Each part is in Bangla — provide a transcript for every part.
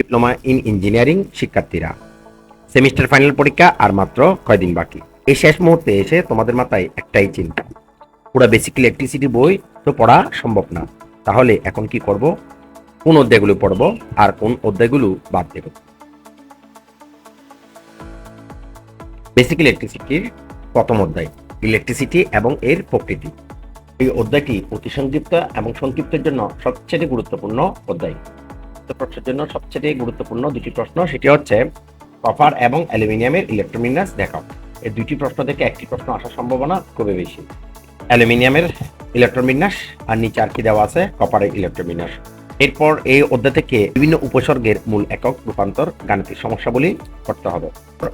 ডিপ্লোমা ইন ইঞ্জিনিয়ারিং শিক্ষার্থীরা। সেমিস্টার ফাইনাল পরীক্ষা আর মাত্র কয়দিন বাকি। এই শেষ মুহূর্তে এসে তোমাদের মাথায় একটাই চিন্তা। পুরো বেসিক ইলেকট্রিসিটি বই তো পড়া সম্ভব না। তাহলে এখন কি করব? কোন অধ্যায়গুলো পড়ব আর কোন অধ্যায়গুলো বাদ দেব? বেসিক ইলেকট্রিসিটির প্রথম অধ্যায় ইলেকট্রিসিটি এবং এর প্রকৃতি। এই অধ্যায়টি অতি সংক্ষিপ্ত এবং সংক্ষিপ্তের জন্য সবচেয়ে গুরুত্বপূর্ণ অধ্যায়। প্রশ্নের জন্য সবচেয়ে গুরুত্বপূর্ণ দুটি প্রশ্ন, সেটি হচ্ছে কপার এবং অ্যালুমিনিয়ামের ইলেকট্রোমিনাস দেখাও। এই দুটি প্রশ্ন থেকে একটি প্রশ্ন আসার সম্ভাবনা খুবই বেশি। অ্যালুমিনিয়ামের ইলেকট্রোমিনাস আর নিচে আর কি দেওয়া আছে? কপারের ইলেকট্রোমিনাস। এরপর এই অধ্যায় থেকে বিভিন্ন উপসর্গের মূল একক রূপান্তর, গাণিতিক সমস্যাবলী করতে হবে।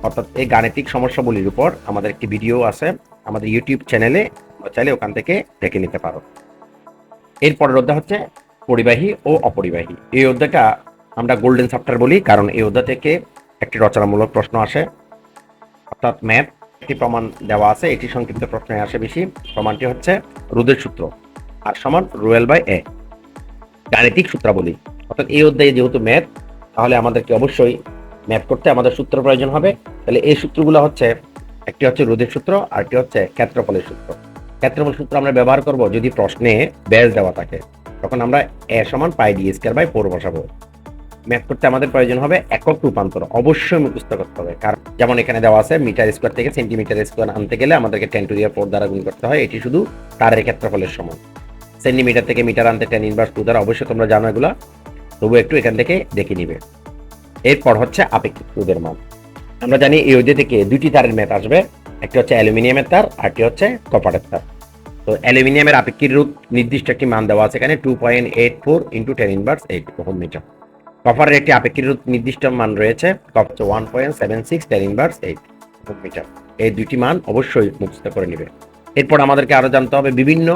অর্থাৎ এই গাণিতিক সমস্যাবলীর উপর আমাদের একটি ভিডিও আছে, আমাদের ইউটিউব চ্যানেলে চাইলে ওখান থেকে দেখে নিতে পারো। এরপরের অধ্যায় হচ্ছে পরিবাহী ও অপরিবাহী। এই অধ্যায়টা আমরা গোল্ডেন চ্যাপ্টার বলি, কারণ এই অধ্যায় থেকে একটি রচনামূলক প্রশ্ন আসে। অর্থাৎ ম্যাথ, একটি প্রমাণ দেওয়া আছে, এটি সংক্ষিপ্ত প্রশ্নে আসে বেশি। প্রমাণটি হচ্ছে রোদের সূত্র, আর সমান রুয়েল বাই এ। গাণিতিক সূত্রাবলী। অর্থাৎ এই অধ্যায়ে যেহেতু ম্যাথ, তাহলে আমাদেরকে অবশ্যই ম্যাথ করতে আমাদের সূত্র প্রয়োজন হবে। তাহলে এই সূত্রগুলো হচ্ছে, একটি হচ্ছে রোদের সূত্র আর একটি হচ্ছে ক্ষেত্রফলের সূত্র। ক্ষেত্রফল সূত্র আমরা ব্যবহার করব যদি প্রশ্নে ব্যাস দেওয়া থাকে। তখন আমরা এ সমান pi D square by four বসাবো। ম্যাথ করতে আমাদের প্রয়োজন হবে একক রূপান্তর। অবশ্যই মুখস্থ করতে হবে। কারণ যেমন এখানে দেওয়া আছে, মিটার স্কোয়ার থেকে সেন্টিমিটার স্কোয়ার আনতে গেলে আমাদেরকে টেন টু ফোর দ্বারা গুণ করতে হয়। এটি শুধু তারের ক্ষেত্রফলের সমান। সেন্টিমিটার থেকে মিটার আনতে টেন ইনভার্স টু দ্বারা অবশ্যই তোমরা জানো এগুলো। তবু একটু এখান থেকে দেখে নিবে। এরপর হচ্ছে আপেক্ষিক রোধের মান। আমরা জানি এই থেকে দুটি তারের ম্যাথ আসবে। একটি হচ্ছে অ্যালুমিনিয়ামের তার আরটি হচ্ছে কপারের তার। তো অ্যালুমিনিয়ামের আপেক্ষিক রোধ নির্দিষ্ট একটি মান দেওয়া আছে এখানে two point eight four into ten inverse eight ohm metre. কপারের একটি আপেক্ষিক রোধ নির্দিষ্ট মান রয়েছে হচ্ছে one point seven six ten inverse eight ohm metre. এই দুটি মান অবশ্যই মুখস্থ করে নেবে। এরপর আমাদেরকে আরও জানতে হবে বিভিন্ন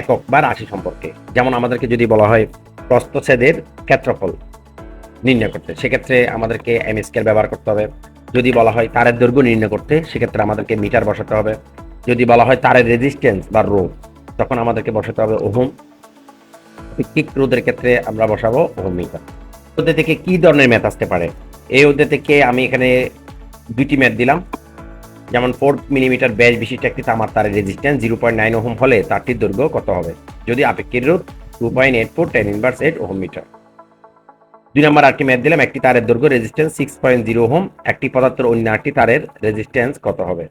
একক বা রাশি সম্পর্কে। যেমন আমাদেরকে যদি বলা হয় প্রস্তছেদের ক্ষেত্রফল নির্ণয় করতে, সেক্ষেত্রে আমাদেরকে এম স্কেল ব্যবহার করতে হবে। যদি বলা হয় তারের দৈর্ঘ্য নির্ণয় করতে, সেক্ষেত্রে আমাদেরকে মিটার বসাতে হবে। যদি বলা হয় তারের রেজিস্ট্যান্স বা রোধ তখন আমাদেরকে বসাতে হবে ওহম। পিক রোধের ক্ষেত্রে আমরা বসাবো ওহম মিটার ওদের থেকে কি ধরনের ম্যাথ আসতে পারে? এই ওদের থেকে আমি এখানে দুইটি ম্যাথ দিলাম। যেমন ফোর মিলিমিটার ব্যাস বিশিষ্ট একটি তামার তারের resistance zero point nine ohm হলে তারটির দৈর্ঘ্য কত হবে? যদি আপেক্ষিক রোধ two point eight four ten inverse eight ohm metre. দুই নম্বর আরেকটি ম্যাথ দিলাম, একটি তারের দৈর্ঘ্য resistance six point zero ohm, একটি পদার্থের অন্য একটি তারের রেজিস্ট্যান্স কত হবে?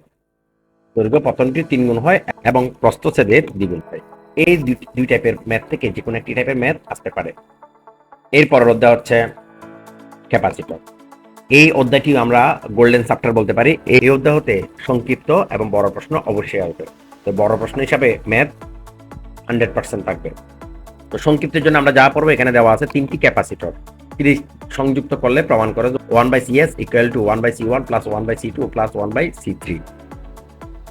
দৈর্ঘ্য প্রথমটি তিন গুণ হয় এবং প্রস্থচ্ছেদের দ্বিগুণ হয়। এই দুই টাইপের ম্যাথ থেকে যে কোনো একটি টাইপের ম্যাথ আসতে পারে। এরপর অধ্যায় হচ্ছে ক্যাপাসিটর এই অধ্যায়টি আমরা গোল্ডেন চ্যাপ্টার বলতে পারি। এই অধ্যায় হতে সংক্ষিপ্ত এবং বড় প্রশ্ন অবশ্যই আসবে। তো বড় প্রশ্ন হিসাবে ম্যাথ হান্ড্রেড পার্সেন্ট থাকবে। তো সংক্ষিপ্তের জন্য আমরা যা পড়ব এখানে দেওয়া আছে তিনটি ক্যাপাসিটর সিরিজ সংযুক্ত করলে প্রমাণ করে one by C S equal to one by C one plus one by C two plus one by C three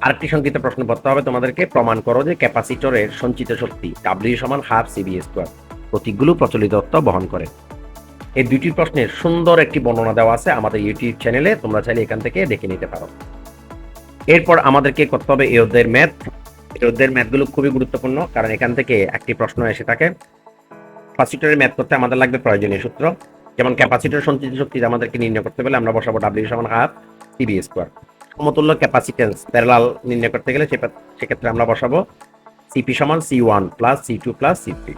আরেকটি সংক্ষিপ্ত প্রশ্ন পড়তে হবে। তোমাদেরকে প্রমাণ করো যে ক্যাপাসিটরের সঞ্চিত শক্তি ডাব্লিউ সমান হাফ সিবি স্কোয়ার প্রতীকগুলো প্রচলিত তত্ত্ব বহন করে। এই দুইটি প্রশ্নের সুন্দর একটি বর্ণনা দেওয়া আছে আমাদের ইউটিউব চ্যানেলে তোমরা চাইলে এখান থেকে দেখে নিতে পারো। এরপর আমাদেরকে করতে হবে এই অধ্যায়ের ম্যাথ এই অধ্যায়ের ম্যাথগুলো খুবই গুরুত্বপূর্ণ, কারণ এখান থেকে একটি প্রশ্ন এসে থাকে। ক্যাপাসিটরের ম্যাথ করতে আমাদের লাগবে প্রয়োজনীয় সূত্র। যেমন ক্যাপাসিটর সঞ্চিত শক্তি আমাদেরকে নির্ণয় করতে গেলে আমরা বসাবো ডাব্লিউ সমান হাফ সিবি স্কোয়ার সমতুল্য ক্যাপাসিটেন্স প্যারালাল নির্ণয় করতে গেলে সেক্ষেত্রে আমরা বসাবো সিপি সমান C one plus C two plus C three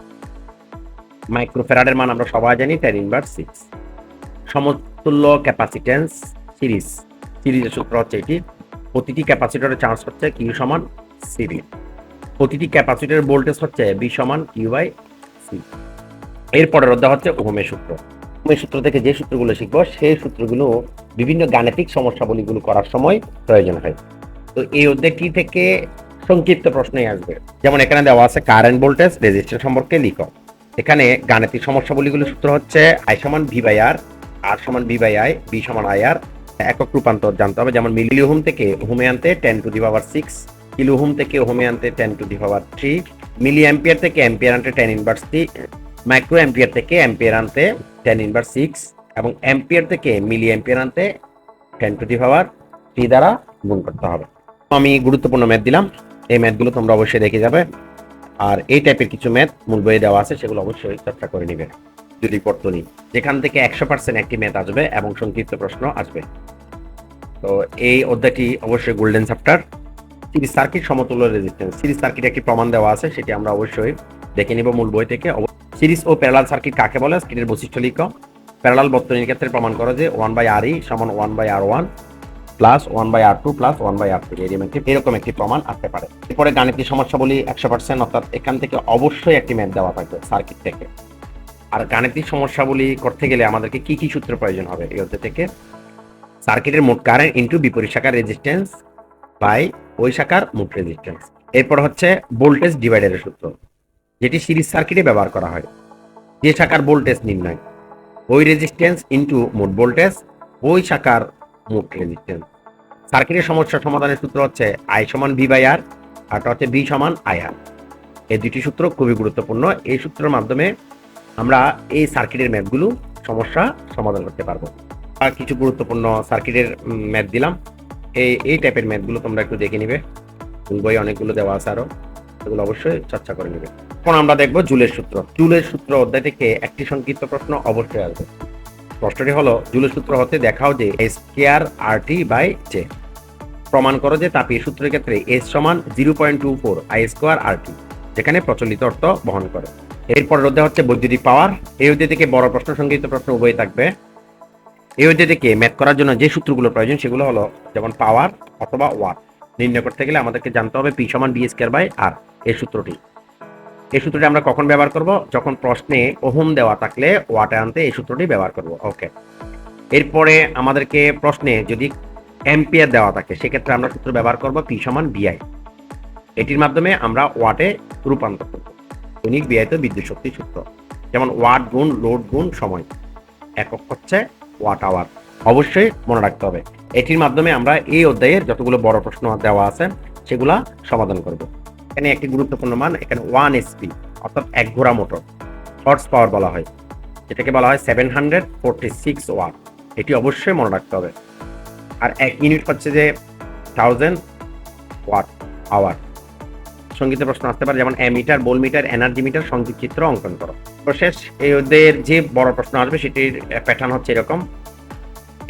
মাইক্রোফেরাডের মান আমরা সবাই জানি টেন ইনভার্স সিক্স সমতুল্য ক্যাপাসিটেন্স সিরিজ সিরিজের সূত্র হচ্ছে এটি। প্রতিটি ক্যাপাসিটরের চার্জ হচ্ছে কিউ সমান সিবি প্রতিটি ক্যাপাসিটরের ভোল্টেজ হচ্ছে বি সমান কিউ বাই সি এরপরের অধ্যায় হচ্ছে ওহমের সূত্র। ওহমের সূত্র থেকে যে সূত্রগুলো শিখব, সেই সূত্রগুলো বিভিন্ন গাণিতিক সমস্যাবলীগুলো করার সময় প্রয়োজন হয়। তো এই অধ্যায়টি থেকে সংক্ষিপ্ত প্রশ্নই আসবে। যেমন এখানে দেওয়া আছে কারেন্ট ভোল্টেজ রেজিস্ট্যান্স সম্পর্কে লিখো। এখানে গাণিতিক সমস্যাবলীগুলো সূত্র হচ্ছে আই সমান ভি বাই আর আর সমান ভি বাই আই বি সমান আই আর একক রূপান্তর জানতে হবে। যেমন মিলি ওহম থেকে হোমে আনতে ten to the power six kilo ohm থেকে হোমে আনতে ten to the power three milli ampere থেকে অ্যাম্পিয়ার আনতে ten inverse three micro ampere থেকে অ্যাম্পিয়ার আনতে টেন ইনভার্স সিক্স এবং অ্যাম্পিয়ার থেকে মিলি অ্যাম্পিয়ার আনতে ten to the power three দ্বারা গুণ করতে হবে। আমি গুরুত্বপূর্ণ ম্যাথ দিলাম। এই ম্যাথগুলো তোমরা অবশ্যই দেখে যাবে। আর এই টাইপের কিছু ম্যাথ মূল বইয়ে দেওয়া আছে, সেগুলো অবশ্যই চর্চা করে নিবে। বৈদ্যুতিক বর্তনী যেখান থেকে একশো পার্সেন্ট একটি ম্যাথ আসবে এবং সংক্ষিপ্ত প্রশ্ন আসবে। তো এই অধ্যায়টি অবশ্যই গোল্ডেন চ্যাপ্টার সিরিজ সার্কিট সমতুল্য রেজিস্ট্যান্স সিরিজ সার্কিট একটি প্রমাণ দেওয়া আছে, সেটি আমরা অবশ্যই দেখে নিব মূল বই থেকে। সিরিজ ও প্যারালাল সার্কিট কাকে বলে? সার্কিটের বৈশিষ্ট্য লিখ। প্যারালাল বর্তনীর ক্ষেত্রে প্রমাণ করো যে ওয়ান বাই আর ই সমান one by R one plus one by R two plus one by R three. এরকম একটি এরকম একটি প্রমাণ আসতে পারে। এরপরে গাণিতিক সমস্যা বলি একশো পার্সেন্ট অর্থাৎ এখান থেকে অবশ্যই একটি ম্যাথ দেওয়া থাকবে সার্কিট থেকে। আর গাণিতিক সমস্যাগুলি করতে গেলে আমাদেরকে কি কি সূত্র প্রয়োজন হবে? এই অধ্যায় থেকে সার্কিটের মোট কারেন্ট ইন্টু বিপরীত শাখার রেজিস্ট্যান্স বাই ওই শাখার মোট রেজিস্ট্যান্স এরপর হচ্ছে ভোল্টেজ ডিভাইডারের সূত্র। যেটি সিরিজ সার্কিটে ব্যবহার করা হয়। যে শাখার ভোল্টেজ নির্ণয়। ওই রেজিস্ট্যান্স ইন্টু মোট ভোল্টেজ, ওই শাখার মোট রেজিস্ট্যান্স সার্কিটের সমস্যা সমাধানের সূত্র হচ্ছে আই সমান ভি বাই আর আরটা হচ্ছে বি সমান আই আর এই দুটি সূত্র খুবই গুরুত্বপূর্ণ। এই সূত্রের মাধ্যমে আমরা এই সার্কিটের ম্যাথগুলো সমস্যা সমাধান করতে পারব। আর কিছু গুরুত্বপূর্ণ সার্কিটের ম্যাথ দিলাম। এই এই টাইপের ম্যাথগুলো তোমরা একটু দেখে নিবে। বই অনেকগুলো দেওয়া আছে আরও। এগুলো অবশ্যই চর্চা করে নেবে। এখন আমরা দেখব জুলের সূত্র। জুলের সূত্র অধ্যায় থেকে একটি সংক্ষিপ্ত প্রশ্ন অবশ্যই আসবে। প্রশ্নটি হলো, জুলের সূত্র হতে দেখাও যে square R T by J. প্রমাণ করো যে তাপীয় সূত্রের ক্ষেত্রে এস সমান zero point two four I square R T, যেখানে প্রচলিত অর্থ বহন করে। এরপর অধ্যায় হচ্ছে বৈদ্যুতিক পাওয়ার। এই অধ্যায় থেকে বড় প্রশ্ন, সংক্ষিপ্ত প্রশ্ন উভয় থাকবে। এই অধ্যায় থেকে ম্যাথ করার জন্য যে সূত্রগুলো প্রয়োজন, সেগুলো হলো যেমন পাওয়ার অথবা ওয়াট। নির্ণয় করতে গেলে আমাদেরকে জানতে হবে পি সমান বি স্কোয়ার বাই আর, এই সূত্রটি। এই সূত্রটি আমরা কখন ব্যবহার করব? যখন প্রশ্নে ওহম দেওয়া থাকলে ওয়াটে আনতে এই সূত্রটি ব্যবহার করব। ওকে। এরপরে আমাদেরকে প্রশ্নে যদি অ্যাম্পিয়ার দেওয়া থাকে, সেক্ষেত্রে আমরা সূত্র ব্যবহার করব পি সমান বিআই এটির মাধ্যমে আমরা ওয়াটে রূপান্তর করব। দৈনিক বিআইত বিদ্যুৎ শক্তি সূত্র। যেমন ওয়াট গুণ লোড গুণ সময়। একক হচ্ছে ওয়াট আওয়ার। অবশ্যই মনে রাখতে হবে। এটির মাধ্যমে আমরা এই অধ্যায়ের যতগুলো বড় প্রশ্ন দেওয়া আছে, সেগুলা সমাধান করব। এখানে একটি গুরুত্বপূর্ণ মান, এখানে ওয়ান এসপি অর্থাৎ এক ঘোড়া মোটর হর্স পাওয়ার বলা হয়। যেটাকে বলা হয় seven hundred forty six watt এটি অবশ্যই মনে রাখতে হবে। আর এক ইউনিট হচ্ছে যে থাউজেন্ড ওয়াট আওয়ার সংগীত প্রশ্ন আসতে পারে, যেমন ammeter voltmeter energy meter সংগীত চিত্র অঙ্কন করো। শেষ এই অধ্যায়ের যে বড় প্রশ্ন আসবে, সেটির প্যাটার্ন হচ্ছে এরকম।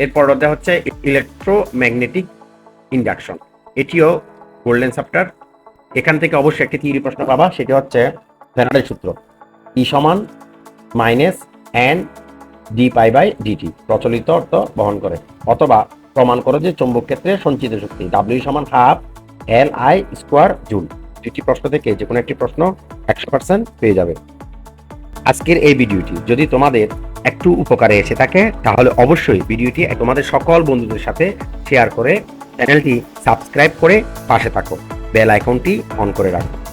এরপর হচ্ছে ইলেকট্রোম্যাগনেটিক ইন্ডাকশন এটিও গোল্ডেন চ্যাপ্টার এখান থেকে অবশ্যই একটি থিওরি প্রশ্ন পাবা, সেটি হচ্ছে ফ্যারাডের সূত্র। ই সমান minus N D phi by DT প্রচলিত অর্থ বহন করে। অথবা প্রমাণ করো যে চৌম্বক ক্ষেত্রে সঞ্চিত শক্তি ডাব্লিউ সমান half L I square joule দুটি প্রশ্ন থেকে যে কোনো একটি প্রশ্ন একশো পার্সেন্ট পেয়ে যাবে। আজকের এই ভিডিওটি যদি তোমাদের একটু উপকারে এসে থাকে, তাহলে অবশ্যই ভিডিওটি তোমাদের সকল বন্ধুদের সাথে শেয়ার করে চ্যানেলটি সাবস্ক্রাইব করে পাশে থাকো। বেল আইকনটি অন করে রাখো